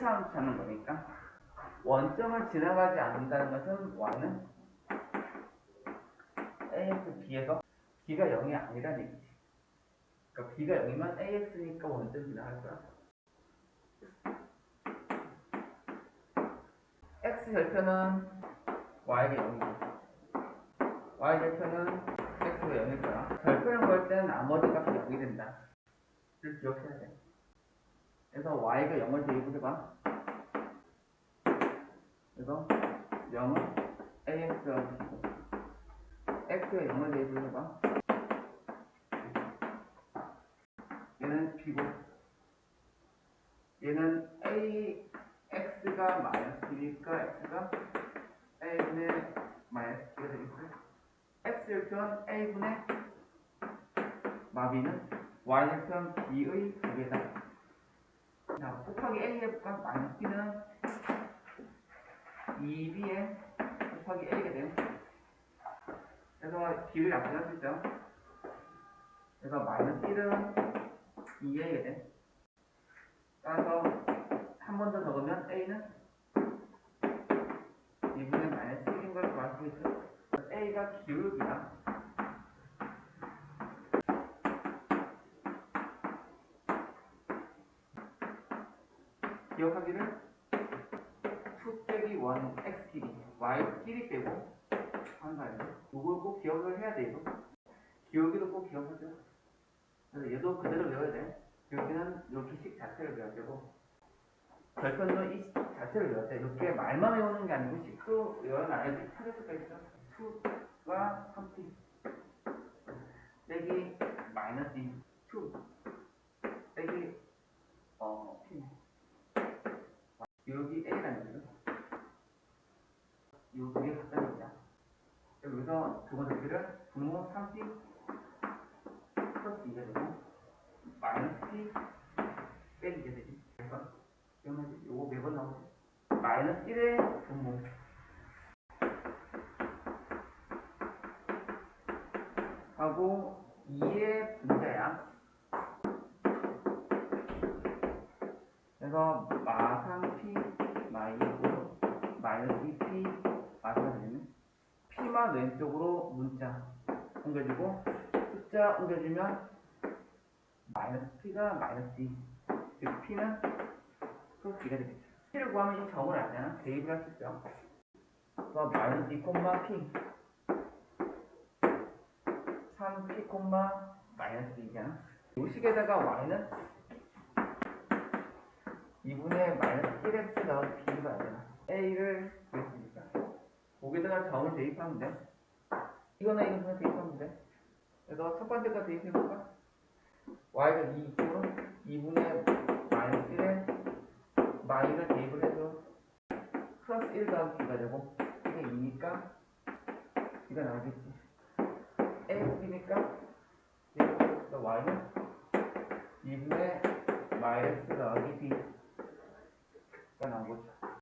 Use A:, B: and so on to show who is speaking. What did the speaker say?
A: 1차원 찾는 거니까 원점을 지나가지 않는다는 것은 y는 ax b에서 b가 0이 아니라는 얘기지. 그러니까 b가 0이면 ax니까 원점 지나갈 거야. x 절편은 y가 0이고 y 절편은 x가 0일 거야. 절편을 걸 때는 나머지 값이 0이 된다. 를 기억해야 돼. 그래서 y가 0을 대입을 해봐. 그래서 0은 ax가 b고 x에 0을 대입을 해봐. 얘는 b고 얘는 a x가 마이너스 b니까 x가 a분의 마이너스 b가 되겠어요. x일편 a분의 마비는 y일편 b의 두개다. 자, 곱하기 a 해볼까? 마이너스 b는 2b에 곱하기 a가 돼. 그래서 b를 약분할 수 있죠. 그래서 마이너스 1은 2a가 돼. 따라서 한 번 더 적으면 a는 2분의 마이너스 1인 걸 구할 수 있죠. a가 기울기다. 기억하기를 2 빼기 1 x 길이 y 길이 빼고 아니에요? 이걸 꼭 기억을 해야 돼 이거 기울기도 꼭 기억하죠. 그래서 얘도 그대로 외워야 돼. 요 기식 자체를 외워야 되고 절편도 이식 자체를 외워야 돼. 이렇게 말만 외우는 게 아니고 식도 찾을 수가 있어 2가 3t 빼기 마이너스 2 2 빼기 어 p 여기 A라는 거죠. 요 두개 같다는 거죠. 여기서 두 번째 길을 분모 3P 플러스 2가 되고 마이너스 P 빼기 2가 되지. 그래서 그러면 요거 매번 나오지. 마이너스 1의 분모 하고 2의 분자야. 그래서 마상 P 마이너스 마이너스 2P 마사가 되면 P만 왼쪽으로 문자 옮겨주고 숫자 옮겨주면 마이너스 P가 마이너스 2 즉 P는 플러스 2가 되겠죠. P를 구하면 이 점을 알잖아. 대입을 할 수 있죠. 그래서 마이너스 2 콤마 P. 3P 콤마 마이너스 2잖아. 이 식에다가 Y는 2분의 마이너스 1x 더하기 b가 아니라 a를 거기다가 점을 대입하면 돼. 이거나 이거나 대입하면 돼. 그래서 첫 번째 거 대입해볼까? y가 2 이쪽으로 2분의 마이너스 1에 마이를 대입을 해서 플러스 1 더하기 b가 되고 이게 2니까 b가 나오겠지. ax니까 y는 2분의 마이너스 더하기 b